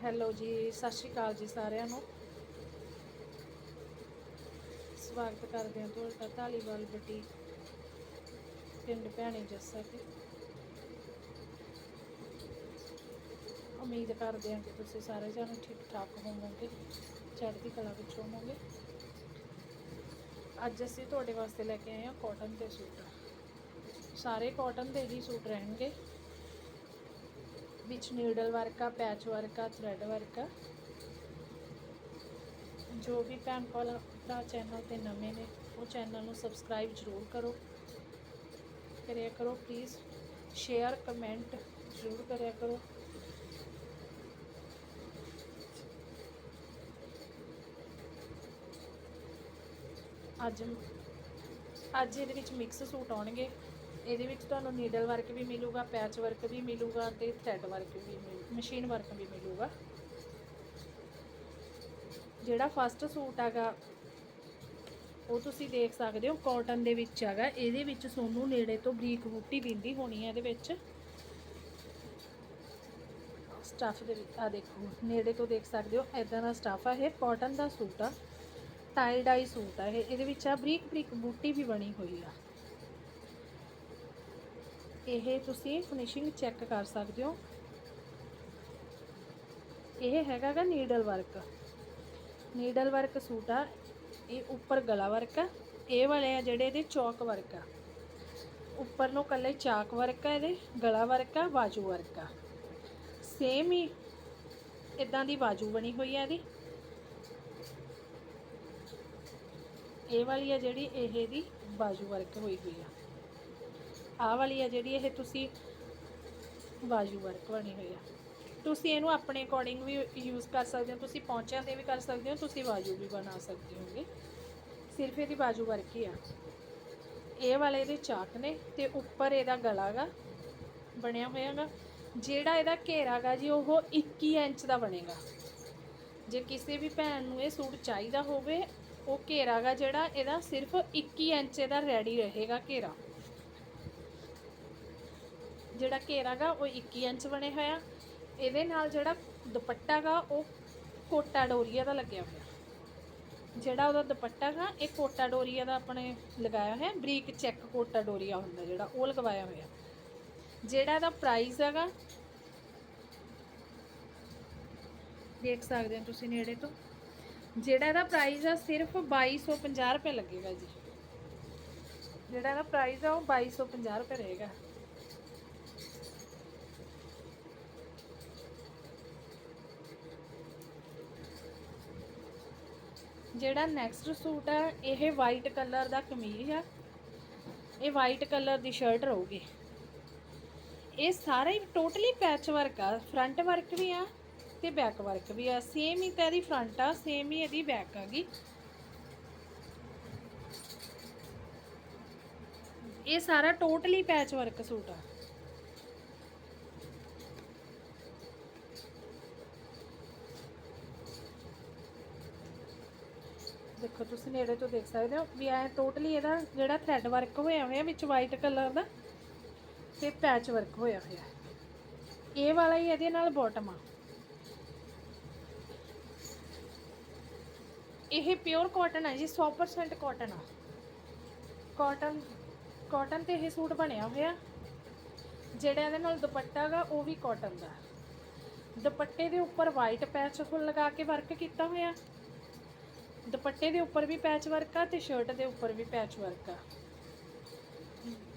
Hello ਜੀ, ਸਤਿ ਸ਼੍ਰੀ ਅਕਾਲ ਜੀ ਸਾਰਿਆਂ ਨੂੰ। ਸਵਾਗਤ ਕਰਦੇ ਹਾਂ ਤੁਹਾਡਾ ਢਾਲੀਵਾਲ ਬੁਟੀਕ, ਪਿੰਡ ਭੈਣੀ ਜੱਸਾ ਕੇ ਉਮੀਦ ਕਰਦੇ ਹਾਂ ਕਿ ਤੁਸੀਂ ਸਾਰੇ ਜਣੇ ਠੀਕ ਠਾਕ ਹੋਵੋਗੇ, ਚੜ੍ਹਦੀ ਕਲਾ ਵਿੱਚ ਹੋਵੋਗੇ। ਅੱਜ ਅਸੀਂ ਤੁਹਾਡੇ ਵਾਸਤੇ ਲੈ ਕੇ ਆਏ ਹਾਂ ਕਾਟਨ ਦੇ ਸੂਟ। ਸਾਰੇ ਕਾਟਨ ਦੇ ਹੀ ਸੂਟ ਰਹਿਣਗੇ। ਵਿੱਚ ਨੀਡਲ ਵਰਕ ਆ ਪੈਚ ਵਰਕ ਆ ਥ੍ਰੈਡ ਵਰਕ। ਆ ਜੋ ਵੀ ਭੈਣ ਭਰਾ ਭਰਾ ਚੈਨਲ ਤੇ ਨਵੇਂ ਨੇ, ਉਹ ਚੈਨਲ ਨੂੰ ਸਬਸਕ੍ਰਾਈਬ ਜ਼ਰੂਰ ਕਰੋ। ਕਰਿਆ ਕਰੋ ਪਲੀਜ਼ ਸ਼ੇਅਰ ਕਮੈਂਟ ਜ਼ਰੂਰ ਕਰਿਆ ਕਰੋ। ਅੱਜ ਅੱਜ ਇਹਦੇ ਵਿੱਚ ਮਿਕਸ ਸੂਟ ਆਉਣਗੇ। ਇਹਦੇ ਵਿੱਚ ਤੁਹਾਨੂੰ ਨੀਡਲ ਵਰਕ ਵੀ ਮਿਲੂਗਾ ਪੈਚ ਵਰਕ ਵੀ ਮਿਲੂਗਾ ਤੇ ਥ੍ਰੈਡ ਵਰਕ ਵੀ ਮਸ਼ੀਨ ਵਰਕ ਵੀ ਮਿਲੂਗਾ। ਜਿਹੜਾ ਫਸਟ ਸੂਟ ਹੈਗਾ, ਉਹ ਤੁਸੀਂ ਦੇਖ ਸਕਦੇ ਹੋ ਕਾਟਨ ਦੇ ਵਿੱਚ ਹੈਗਾ। ਇਹਦੇ ਵਿੱਚ ਤੁਹਾਨੂੰ ਨੇੜੇ ਤੋਂ ਬਰੀਕ ਬੂਟੀ ਬਿੰਦੀ ਹੋਣੀ ਹੈ ਇਹਦੇ ਵਿੱਚ। ਸਟਫ ਦੇ ਵਿੱਚ ਆ ਦੇਖੋ, ਨੇੜੇ ਤੋਂ ਦੇਖ ਸਕਦੇ ਹੋ ਇਦਾਂ ਦਾ ਸਟਫ ਆ ਇਹ ਕਾਟਨ ਦਾ ਸੂਟ ਆ ਟਾਈ ਡਾਈ ਸੂਟ ਆ ਇਹ। ਇਹਦੇ ਵਿੱਚ ਆ ਬਰੀਕ ਬਰੀਕ ਬੂਟੀ ਵੀ ਬਣੀ ਹੋਈ ਆ। ਇਹ ਤੁਸੀਂ ਫਿਨਿਸ਼ਿੰਗ ਚੈੱਕ ਕਰ ਸਕਦੇ ਹੋ। ਇਹ ਹੈਗਾਗਾ needle work needle work suit ਆ। ਇਹ ਉੱਪਰ ਗਲਾ ਵਰਕ ਆ। ਇਹ ਵਾਲੇ ਆ ਜਿਹੜੇ ਇਹਦੇ ਚੌਕ ਵਰਕ ਆ। ਉੱਪਰ ਨੂੰ ਕੱਲੇ ਚਾਕ ਵਰਕ ਆ ਇਹਦੇ, ਗਲਾ ਵਰਕ ਆ, ਬਾਜੂ ਵਰਕ ਆ। ਸੇਮ ਹੀ ਇਦਾਂ ਦੀ ਬਾਜੂ ਬਣੀ ਹੋਈ ਆ ਇਹਦੀ। ਇਹ ਵਾਲੀ ਆ ਜਿਹੜੀ ਇਹ ਦੀ ਬਾਜੂ ਵਰਕ ਹੋਈ ਹੋਈ ਆ। ਆਹ ਵਾਲੀ ਆ ਜਿਹੜੀ ਇਹ ਤੁਸੀਂ ਬਾਜੂ ਵਰਕ ਬਣੀ ਹੋਈ ਆ। ਤੁਸੀਂ ਇਹਨੂੰ ਆਪਣੇ ਅਕੋਰਡਿੰਗ ਵੀ ਯੂਜ਼ ਕਰ ਸਕਦੇ ਹੋ, ਤੁਸੀਂ ਪੌਂਚਿਆਂ ਤੇ ਵੀ ਕਰ ਸਕਦੇ ਹੋ, ਤੁਸੀਂ ਬਾਜੂ ਵੀ ਬਣਾ ਸਕਦੇ ਹੋਗੇ। ਸਿਰਫ ਇਹਦੀ ਬਾਜੂ ਵਰਕ ਹੀ ਆ। ਇਹ ਵਾਲੇ ਦੇ ਚਾਕ ਨੇ ਤੇ ਉੱਪਰ ਇਹਦਾ ਗਲਾ ਗਾ, ਬਣਿਆ ਹੋਇਆਗਾ ਜਿਹੜਾ ਇਹਦਾ ਘੇਰਾ ਗਾ ਜੀ, ਉਹ 21 ਇੰਚ ਦਾ ਬਣੇਗਾ। ਜੇ ਕਿਸੇ ਵੀ ਭੈਣ ਨੂੰ ਇਹ ਸੂਟ ਚਾਹੀਦਾ ਹੋਵੇ, ਉਹ ਘੇਰਾ ਗਾ ਜਿਹੜਾ, ਇਹਦਾ ਸਿਰਫ 21 ਇੰਚ ਦਾ ਰੈਡੀ ਰਹੇਗਾ ਘੇਰਾ। ਜਿਹੜਾ ਘੇਰਾ ਗਾ, ਉਹ 21 ਇੰਚ ਬਣੇ ਹੋਇਆ। ਇਹਦੇ ਨਾਲ ਜਿਹੜਾ ਦੁਪੱਟਾ ਗਾ, ਉਹ ਕੋਟਾ ਡੋਰੀਆ ਦਾ ਲੱਗਿਆ ਹੋਇਆ। ਜਿਹੜਾ ਉਹਦਾ ਦੁਪੱਟਾ ਗਾ, ਇਹ ਕੋਟਾ ਡੋਰੀਆ ਦਾ ਆਪਣੇ ਲਗਾਇਆ ਹੋਇਆ, ਬਰੀਕ ਚੈੱਕ ਕੋਟਾ ਡੋਰੀਆ ਹੁੰਦਾ ਜਿਹੜਾ, ਉਹ ਲਗਵਾਇਆ ਹੋਇਆ। ਜਿਹੜਾ ਇਹਦਾ ਪ੍ਰਾਈਸ ਹੈਗਾ, ਦੇਖ ਸਕਦੇ ਹੋ ਤੁਸੀਂ ਨੇੜੇ ਤੋਂ। ਜਿਹੜਾ ਇਹਦਾ ਪ੍ਰਾਈਸ ਆ, ਸਿਰਫ 2250 ਰੁਪਏ ਲੱਗੇਗਾ ਜੀ। ਜਿਹੜਾ ਇਹਦਾ ਪ੍ਰਾਈਸ ਆ, ਉਹ 2250 ਰੁਪਏ ਰਹੇਗਾ। ਜਿਹੜਾ ਨੈਕਸਟ ਸੂਟ ਆ, ਇਹ ਵਾਈਟ ਕਲਰ ਦਾ ਕਮੀਜ਼ ਆ। ਇਹ ਵਾਈਟ ਕਲਰ ਦੀ ਸ਼ਰਟ ਰਹੂਗੀ। ਇਹ ਸਾਰਾ ਹੀ ਟੋਟਲੀ ਪੈਚ ਵਰਕ ਆ। ਫਰੰਟ ਵਰਕ ਵੀ ਆ ਤੇ ਬੈਕ ਵਰਕ ਵੀ ਆ। ਸੇਮ ਹੀ ਤਾਂ ਇਹਦੀ ਫਰੰਟ ਆ ਸੇਮ ਹੀ ਇਹਦੀ ਬੈਕ ਆ ਗਈ ਇਹ ਸਾਰਾ ਟੋਟਲੀ ਪੈਚ ਵਰਕ ਸੂਟ ਆ। ਦੇਖੋ, ਤੁਸੀਂ ਨੇੜੇ ਤੋਂ ਦੇਖ ਸਕਦੇ ਹੋ ਵੀ ਇਹ ਟੋਟਲੀ ਇਹਦਾ ਜਿਹੜਾ ਥ੍ਰੈਡ ਵਰਕ ਹੋਇਆ ਹੋਇਆ ਵਿੱਚ ਵਾਈਟ ਕਲਰ ਦਾ ਤੇ ਪੈਚ ਵਰਕ ਹੋਇਆ ਹੋਇਆ। ਇਹ ਵਾਲਾ ਹੀ ਇਹਦੇ ਨਾਲ ਬਾਟਮ ਆ। ਇਹ ਪਿਓਰ ਕਾਟਨ ਹੈ ਜੀ 100% ਕਾਟਨ ਆ। ਕਾਟਨ ਕਾਟਨ ਤੇ ਇਹ ਸੂਟ ਬਣਿਆ ਹੋਇਆ। ਜਿਹੜਾ ਇਹਦੇ ਨਾਲ ਦੁਪੱਟਾ ਗਾ, ਉਹ ਵੀ ਕਾਟਨ ਦਾ। ਦੁਪੱਟੇ ਦੇ ਉੱਪਰ ਵਾਈਟ ਪੈਚ ਫੁੱਲ ਲਗਾ ਕੇ ਵਰਕ ਕੀਤਾ ਹੋਇਆ। ਦੁਪੱਟੇ ਦੇ ਉੱਪਰ ਵੀ ਪੈਚ ਵਰਕ ਆ ਤੇ ਸ਼ਰਟ ਦੇ ਉੱਪਰ ਵੀ ਪੈਚ ਵਰਕ ਆ।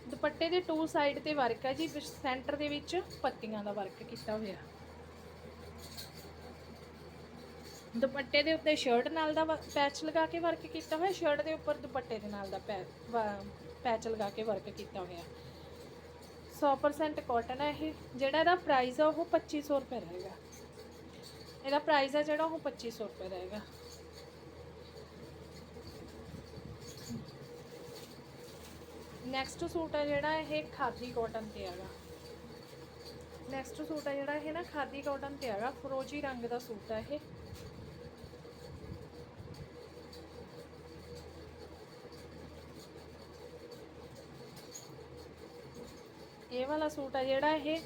ਦੁਪੱਟੇ ਦੇ ਟੂ ਸਾਈਡ ਤੇ ਵਰਕ ਆ ਜੀ ਸੈਂਟਰ ਦੇ ਵਿੱਚ ਪੱਤੀਆਂ ਦਾ ਵਰਕ ਕੀਤਾ ਹੋਇਆ। ਦੁਪੱਟੇ ਦੇ ਉੱਤੇ ਸ਼ਰਟ ਨਾਲ ਦਾ ਪੈਚ ਲਗਾ ਕੇ ਵਰਕ ਕੀਤਾ ਹੋਇਆ ਸ਼ਰਟ ਦੇ ਉੱਪਰ ਦੁਪੱਟੇ ਦੇ ਨਾਲ ਦਾ ਪੈਚ ਲਗਾ ਕੇ ਵਰਕ ਕੀਤਾ ਹੋਇਆ। 100% ਕਾਟਨ ਹੈ ਇਹ, ਜਿਹੜਾ ਇਹਦਾ ਪ੍ਰਾਈਸ ਆ ਉਹ 2500 ਰੁਪਏ ਰਹੇਗਾ। ਇਹਦਾ ਪ੍ਰਾਈਸ ਆ ਜਿਹੜਾ ਉਹ 2500 ਰੁਪਏ ਰਹੇਗਾ। ਨੈਕਸਟ ਸੂਟ ਹੈ ਜਿਹੜਾ ਇਹ ਖਾਦੀ ਕਾਟਨ ਤੇ ਹੈਗਾ। ਨੈਕਸਟ ਸੂਟ ਹੈ ਜਿਹੜਾ ਇਹ ਨਾ ਖਾਦੀ ਕਾਟਨ ਤੇ ਹੈਗਾ, ਫਰੋਜੀ ਰੰਗ ਦਾ ਸੂਟ ਹੈ ਇਹ। ਇਹ ਵਾਲਾ ਸੂਟ ਹੈ ਜਿਹੜਾ ਇਹ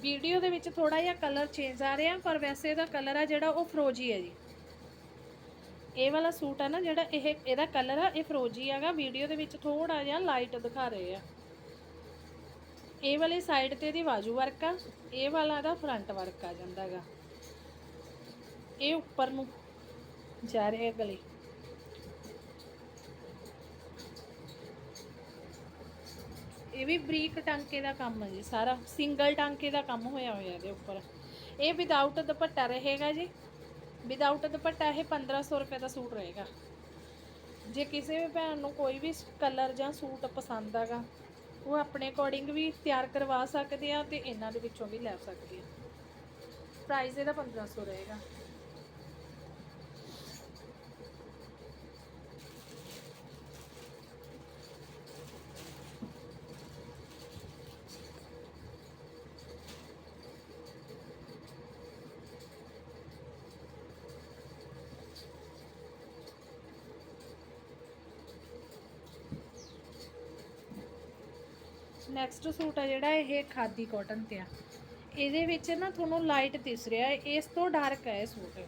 ਵੀਡੀਓ ਦੇ ਵਿੱਚ ਥੋੜਾ ਜਿਹਾ ਕਲਰ ਚੇਂਜ ਆ ਰਿਹਾ, ਪਰ ਵੈਸੇ ਇਹਦਾ ਕਲਰ ਆ ਜਿਹੜਾ ਉਹ ਫਰੋਜੀ ਹੈ ਜੀ। ਇਹ ਵਾਲਾ ਸੂਟ ਆ ਨਾ ਜਿਹੜਾ ਇਹ, ਇਹਦਾ ਕਲਰ ਆ, ਇਹ ਫਰੋਜੀ ਹੈਗਾ। ਵੀਡੀਓ ਦੇ ਵਿੱਚ ਥੋੜਾ ਜਿਹਾ ਲਾਈਟ ਦਿਖਾ ਰਹੇ ਆ। ਇਹ ਵਾਲੀ ਸਾਈਡ ਤੇ ਇਹਦੀ ਬਾਜੂ ਵਰਕ ਆ। ਇਹ ਵਾਲਾ ਦਾ ਫਰੰਟ ਵਰਕ ਆ ਜਾਂਦਾਗਾ ਇਹ ਉੱਪਰ ਨੂੰ ਜਾ ਰਿਹਾ ਗਲੇ। ਇਹ ਵੀ ਬਰੀਕ ਟਾਂਕੇ ਦਾ ਕੰਮ ਹੈ ਜੀ ਸਾਰਾ। ਸਿੰਗਲ ਟਾਂਕੇ ਦਾ ਕੰਮ ਹੋਇਆ ਹੋਇਆ ਇਹਦੇ ਉੱਪਰ। ਇਹ ਵਿਦਆਊਟ ਦੁਪੱਟਾ ਰਹੇਗਾ ਜੀ। ਵਿਦਆਊਟ ਦੁਪੱਟਾ ਇਹ 1500 ਰੁਪਏ ਦਾ ਸੂਟ ਰਹੇਗਾ। ਜੇ ਕਿਸੇ ਵੀ ਭੈਣ ਨੂੰ ਕੋਈ ਵੀ ਕਲਰ ਜਾਂ ਸੂਟ ਪਸੰਦ ਆਗਾ, ਉਹ ਆਪਣੇ ਅਕੋਰਡਿੰਗ ਵੀ ਤਿਆਰ ਕਰਵਾ ਸਕਦੇ ਆ ਤੇ ਇਹਨਾਂ ਦੇ ਵਿੱਚੋਂ ਵੀ ਲੈ ਸਕਦੇ ਆ। ਪ੍ਰਾਈਸ ਇਹਦਾ 1500 ਰਹੇਗਾ। ਨੈਕਸਟ ਸੂਟ ਆ ਜਿਹੜਾ ਇਹ ਖਾਦੀ ਕਾਟਨ ਤੇ ਆ। ਇਹਦੇ ਵਿੱਚ ਨਾ ਤੁਹਾਨੂੰ ਲਾਈਟ ਦਿਸ ਰਿਹਾ ਹੈ। ਇਸ ਤੋਂ ਡਾਰਕ ਹੈ ਇਹ ਸੂਟ।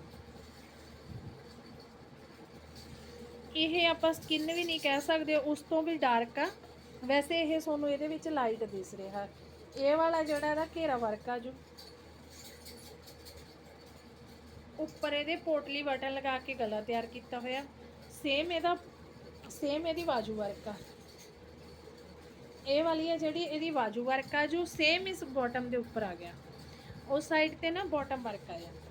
ਇਹ ਆਪਾਂ ਸਕਿਨ ਵੀ ਨਹੀਂ ਕਹਿ ਸਕਦੇ, ਉਸ ਤੋਂ ਵੀ ਡਾਰਕ ਆ। ਵੈਸੇ ਇਹ ਤੁਹਾਨੂੰ ਇਹਦੇ ਵਿੱਚ ਲਾਈਟ ਦਿਸ ਰਿਹਾ। ਇਹ ਵਾਲਾ ਜਿਹੜਾ ਇਹਦਾ ਘੇਰਾ ਵਰਕ ਆ ਜੋ। ਉੱਪਰ ਇਹਦੇ ਪੋਟਲੀ ਬਟਨ ਲਗਾ ਕੇ ਗਲਾ ਤਿਆਰ ਕੀਤਾ ਹੋਇਆ। ਸੇਮ ਇਹਦਾ ਸੇਮ ਇਹਦੀ ਬਾਜੂ ਵਰਕ ਆ। ਇਹ ਵਾਲੀ ਹੈ ਜਿਹੜੀ, ਇਹਦੀ ਬਾਜੂ ਵਰਕ ਆ ਜੋ ਸੇਮ ਇਸ ਬਾਟਮ ਦੇ ਉੱਪਰ ਆ ਗਿਆ। ਉਸ ਸਾਈਡ ਤੇ ਨਾ ਬਾਟਮ ਵਰਕ ਆ ਜਾਂਦਾ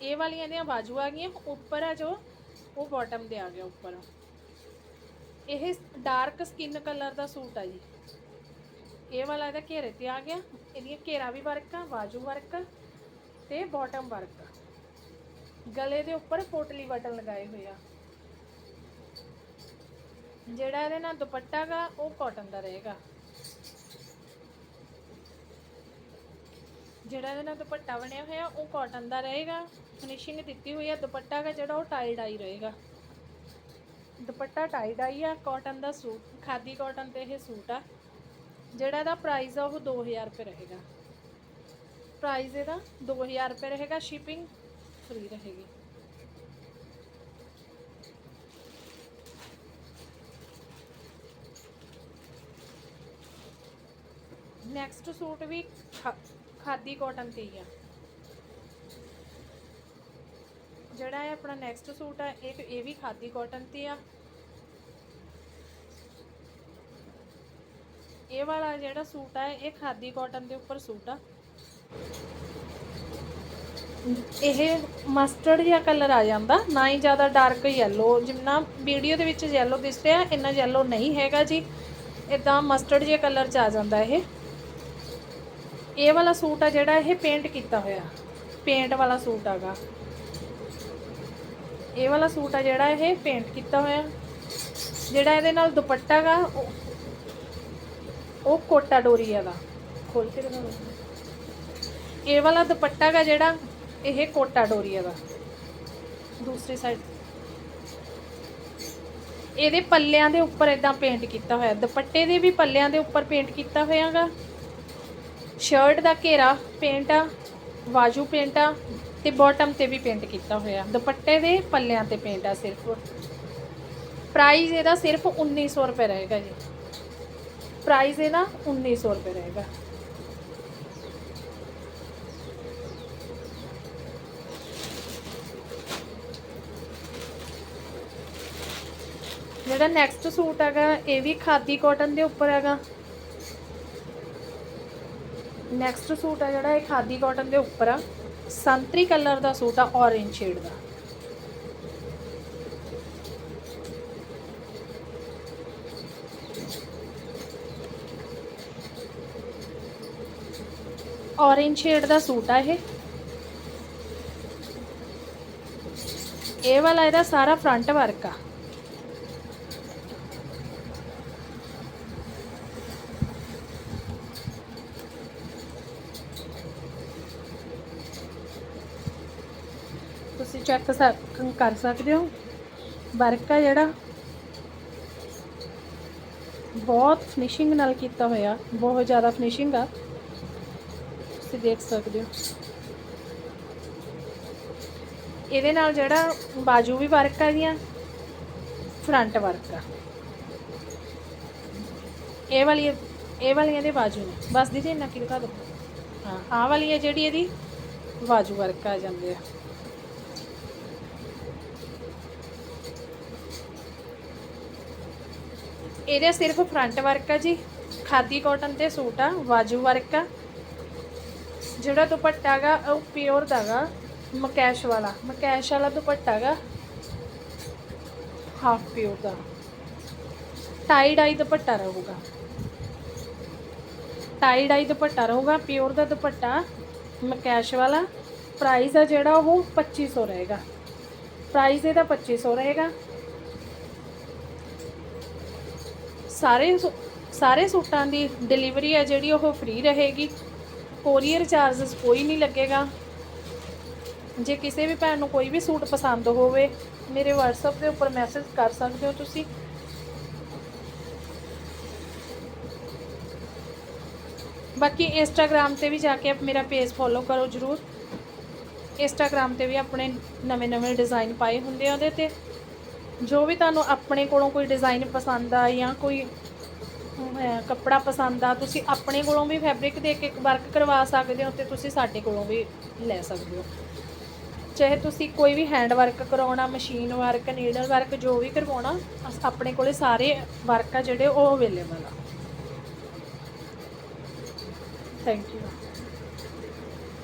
ਇਹ ਵਾਲੀਆਂ ਦੀਆਂ ਬਾਜੂ ਆ ਗਈਆਂ, ਉੱਪਰ ਆ ਜੋ, ਉਹ ਬਾਟਮ ਦੇ ਆ ਗਿਆ ਉੱਪਰ। ਇਹ ਡਾਰਕ ਸਕਿਨ ਕਲਰ ਦਾ ਸੂਟ ਆ ਜੀ। ਇਹ ਵਾਲਾ ਇਹਦਾ ਘੇਰੇ ਤੇ ਆ ਗਿਆ, ਇਹਦੀਆਂ ਘੇਰਾ ਵੀ ਵਰਕ ਆ ਬਾਜੂ ਵਰਕ ਤੇ ਬਾਟਮ ਵਰਕ ਗਲੇ ਦੇ ਉੱਪਰ ਪੋਟਲੀ ਬਟਨ ਲਗਾਏ ਹੋਏ ਆ। ਜਿਹੜਾ ਇਹਦੇ ਨਾਲ ਦੁਪੱਟਾ ਗਾ, ਉਹ ਕਾਟਨ ਦਾ ਰਹੇਗਾ। ਜਿਹੜਾ ਇਹਦੇ ਨਾਲ ਦੁਪੱਟਾ ਬਣਿਆ ਹੋਇਆ, ਉਹ ਕਾਟਨ ਦਾ ਰਹੇਗਾ। ਫਿਨਿਸ਼ਿੰਗ ਦਿੱਤੀ ਹੋਈ ਹੈ ਦੁਪੱਟਾ ਗਾ ਜਿਹੜਾ ਉਹ ਟਾਈ ਡਾਈ ਰਹੇਗਾ। ਦੁਪੱਟਾ ਟਾਈ ਡਾਈ ਆ ਕਾਟਨ ਦਾ ਸੂਟ ਖਾਦੀ ਕਾਟਨ ਤੇ ਇਹ ਸੂਟ ਆ। ਜਿਹੜਾ ਇਹਦਾ ਪ੍ਰਾਈਸ ਆ, ਉਹ 2000 ਰੁਪਏ ਰਹੇਗਾ। ਪ੍ਰਾਈਸ ਇਹਦਾ 2000 ਰੁਪਏ ਰਹੇਗਾ ਸ਼ਿਪਿੰਗ ਫ੍ਰੀ ਰਹੇਗੀ। ਨੈਕਸਟ ਸੂਟ ਵੀ ਖਾ- ਖਾਦੀ ਕਾਟਨ ਤੇ ਹੀ ਆ। ਜਿਹੜਾ ਹੈ ਆਪਣਾ ਨੈਕਸਟ ਸੂਟ ਆ, ਇਹ ਇਹ ਵੀ ਖਾਦੀ ਕਾਟਨ ਤੇ ਆ। ਇਹ ਵਾਲਾ ਜਿਹੜਾ ਸੂਟ ਆ, ਇਹ ਖਾਦੀ ਕਾਟਨ ਦੇ ਉੱਪਰ ਸੂਟ ਆ। ਇਹ ਮਸਟਰਡ ਜਿਹਾ ਕਲਰ ਆ ਜਾਂਦਾ, ਨਾ ਹੀ ਜ਼ਿਆਦਾ ਡਾਰਕ ਯੈਲੋ ਜਿੰਨਾ ਵੀਡੀਓ ਦੇ ਵਿੱਚ ਯੈਲੋ ਦਿਸ ਰਿਹਾ ਇੰਨਾ ਯੈਲੋ ਨਹੀਂ ਹੈਗਾ ਜੀ। ਇਦਾਂ ਮਸਟਰਡ ਜਿਹਾ ਕਲਰ ਚ ਆ ਜਾਂਦਾ ਇਹ। ਇਹ ਵਾਲਾ ਸੂਟ ਆ ਜਿਹੜਾ ਇਹ ਪੇਂਟ ਕੀਤਾ ਹੋਇਆ। ਪੇਂਟ ਵਾਲਾ ਸੂਟ ਆਗਾ। ਇਹ ਵਾਲਾ ਸੂਟ ਆ ਜਿਹੜਾ ਇਹ ਪੇਂਟ ਕੀਤਾ ਹੋਇਆ। ਜਿਹੜਾ ਇਹਦੇ ਨਾਲ ਦੁਪੱਟਾ ਗਾ, ਉਹ- ਉਹ ਕੋਟਾ ਡੋਰੀਆ ਦਾ ਖੋਲ ਕੇ ਦਿਖਾਓ ਇਹ ਵਾਲਾ ਦੁਪੱਟਾ ਗਾ ਜਿਹੜਾ, ਇਹ ਕੋਟਾ ਡੋਰੀਆ ਦਾ ਦੂਸਰੀ ਸਾਈਡ ਇਹਦੇ ਪੱਲਿਆਂ ਦੇ ਉੱਪਰ ਇਦਾਂ ਪੇਂਟ ਕੀਤਾ ਹੋਇਆ। ਦੁਪੱਟੇ ਦੇ ਵੀ ਪੱਲਿਆਂ ਦੇ ਉੱਪਰ ਪੇਂਟ ਕੀਤਾ ਹੋਇਆਗਾ ਸ਼ਰਟ ਦਾ ਘੇਰਾ ਪੇਂਟ ਆ ਬਾਜੂ ਪੇਂਟ ਆ ਤੇ ਬਾਟਮ ਤੇ ਵੀ ਪੇਂਟ ਕੀਤਾ ਹੋਇਆ। ਦੁਪੱਟੇ ਦੇ ਪੱਲਿਆਂ ਤੇ ਪੇਂਟ ਆ ਸਿਰਫ। ਪ੍ਰਾਈਸ ਇਹਦਾ ਸਿਰਫ 1900 ਰੁਪਏ ਰਹੇਗਾ ਜੀ। ਪ੍ਰਾਈਸ ਇਹਦਾ 1900 ਰੁਪਏ ਰਹੇਗਾ। ਜਿਹੜਾ ਨੈਕਸਟ ਸੂਟ ਹੈਗਾ, ਇਹ ਵੀ ਖਾਦੀ ਕਾਟਨ ਦੇ ਉੱਪਰ ਹੈਗਾ। ਨੈਕਸਟ ਸੂਟ ਆ ਜਿਹੜਾ ਇਹ ਖਾਦੀ ਕਾਟਨ ਦੇ ਉੱਪਰ ਆ। ਸੰਤਰੀ ਕਲਰ ਦਾ ਸੂਟ ਆ ਔਰੇਂਜ ਸ਼ੇਡ ਦਾ। ਔਰੇਂਜ ਸ਼ੇਡ ਦਾ ਸੂਟ ਆ ਇਹ। ਇਹ ਵਾਲਾ ਇਹਦਾ ਸਾਰਾ ਫਰੰਟ ਵਰਕ ਆ ਤੁਸੀਂ ਚੈੱਕ ਕਰ ਸਕਦੇ ਹੋ। ਵਰਕ ਆ ਜਿਹੜਾ। ਬਹੁਤ ਫਿਨਿਸ਼ਿੰਗ ਨਾਲ ਕੀਤਾ ਹੋਇਆ। ਬਹੁਤ ਜ਼ਿਆਦਾ ਫਿਨਿਸ਼ਿੰਗ ਆ। ਤੁਸੀਂ ਦੇਖ ਸਕਦੇ ਹੋ। ਇਹਦੇ ਨਾਲ ਜਿਹੜਾ ਬਾਜੂ ਵੀ ਵਰਕ ਆ ਗਈਆਂ ਫਰੰਟ ਵਰਕ ਆ। ਇਹ ਵਾਲੀ ਇਹ ਵਾਲੀਆਂ ਦੇ ਬਾਜੂ ਨੇ। ਬਸ ਦੀਦੀ, ਇੰਨਾ ਕੀ ਦਿਖਾ ਦਿਓ ਹਾਂ, ਆਹ ਵਾਲੀ ਹੈ ਜਿਹੜੀ ਇਹਦੀ ਬਾਜੂ ਵਰਕ ਆ ਜਾਂਦੇ ਆ। ਇਹਦੇ ਸਿਰਫ ਫਰੰਟ ਵਰਕ ਆ ਜੀ। ਖਾਦੀ ਕਾਟਨ ਤੇ ਸੂਟ ਆ ਬਾਜੂ ਵਰਕ ਆ। ਜਿਹੜਾ ਦੁਪੱਟਾ ਗਾ, ਉਹ ਪਿਓਰ ਦਾਗਾ ਮਕੈਸ਼ ਵਾਲਾ। ਮਕੈਸ਼ ਵਾਲਾ ਦੁਪੱਟਾ ਗਾ ਹਾਫ ਪਿਓਰ ਦਾ। ਟਾਈ ਡਾਈ ਦੁਪੱਟਾ ਰਹੂਗਾ। ਟਾਈ ਡਾਈ ਦੁਪੱਟਾ ਰਹੂਗਾ ਪਿਓਰ ਦਾ ਦੁਪੱਟਾ, ਮਕੈਸ਼ ਵਾਲਾ। ਪ੍ਰਾਈਸ ਆ ਜਿਹੜਾ ਉਹ 2500 ਰਹੇਗਾ। ਪ੍ਰਾਈਸ ਇਹਦਾ 2500 ਰਹੇਗਾ। ਸਾਰੇ ਸਾਰੇ ਸੂਟਾਂ ਦੀ ਡਿਲੀਵਰੀ ਹੈ ਜਿਹੜੀ ਉਹ ਫ੍ਰੀ ਰਹੇਗੀ। ਕੋਰੀਅਰ ਚਾਰजेस ਕੋਈ ਨਹੀਂ ਲੱਗੇਗਾ। ਜੇ ਕਿਸੇ ਵੀ ਭੈਣ ਨੂੰ ਕੋਈ ਵੀ ਸੂਟ ਪਸੰਦ ਹੋਵੇ, ਮੇਰੇ WhatsApp ਦੇ ਉੱਪਰ ਮੈਸੇਜ ਕਰ ਸਕਦੇ ਹੋ ਤੁਸੀਂ। ਬਾਕੀ ਇੰਸਟਾਗ੍ਰam ਤੇ ਵੀ ਜਾ ਕੇ ਮੇਰਾ ਪੇਜ ਫੋਲੋ ਕਰੋ ਜਰੂਰ। ਇੰਸਟਾਗ੍ਰam ਤੇ ਵੀ ਆਪਣੇ ਨਵੇਂ-ਨਵੇਂ ਡਿਜ਼ਾਈਨ ਪਾਏ ਹੁੰਦੇ ਆ ਉਹਦੇ ਤੇ। ਜੋ ਵੀ ਤੁਹਾਨੂੰ ਆਪਣੇ ਕੋਲੋਂ ਕੋਈ ਡਿਜ਼ਾਈਨ ਪਸੰਦ ਆ ਜਾਂ ਕੋਈ ਕੱਪੜਾ ਪਸੰਦ ਆ, ਤੁਸੀਂ ਆਪਣੇ ਕੋਲੋਂ ਵੀ ਫੈਬਰਿਕ ਦੇ ਕੇ ਵਰਕ ਕਰਵਾ ਸਕਦੇ ਹੋ ਤੇ ਤੁਸੀਂ ਸਾਡੇ ਕੋਲੋਂ ਵੀ ਲੈ ਸਕਦੇ ਹੋ। ਚਾਹੇ ਤੁਸੀਂ ਕੋਈ ਵੀ ਹੈਂਡ ਵਰਕ ਕਰਾਉਣਾ ਮਸ਼ੀਨ ਵਰਕ ਨੀਡਲ ਵਰਕ ਜੋ ਵੀ ਕਰਵਾਉਣਾ, ਅਸ- ਆਪਣੇ ਕੋਲੇ ਸਾਰੇ ਵਰਕ ਆ ਜਿਹੜੇ ਉਹ ਅਵੇਲੇਬਲ ਆ। Thank you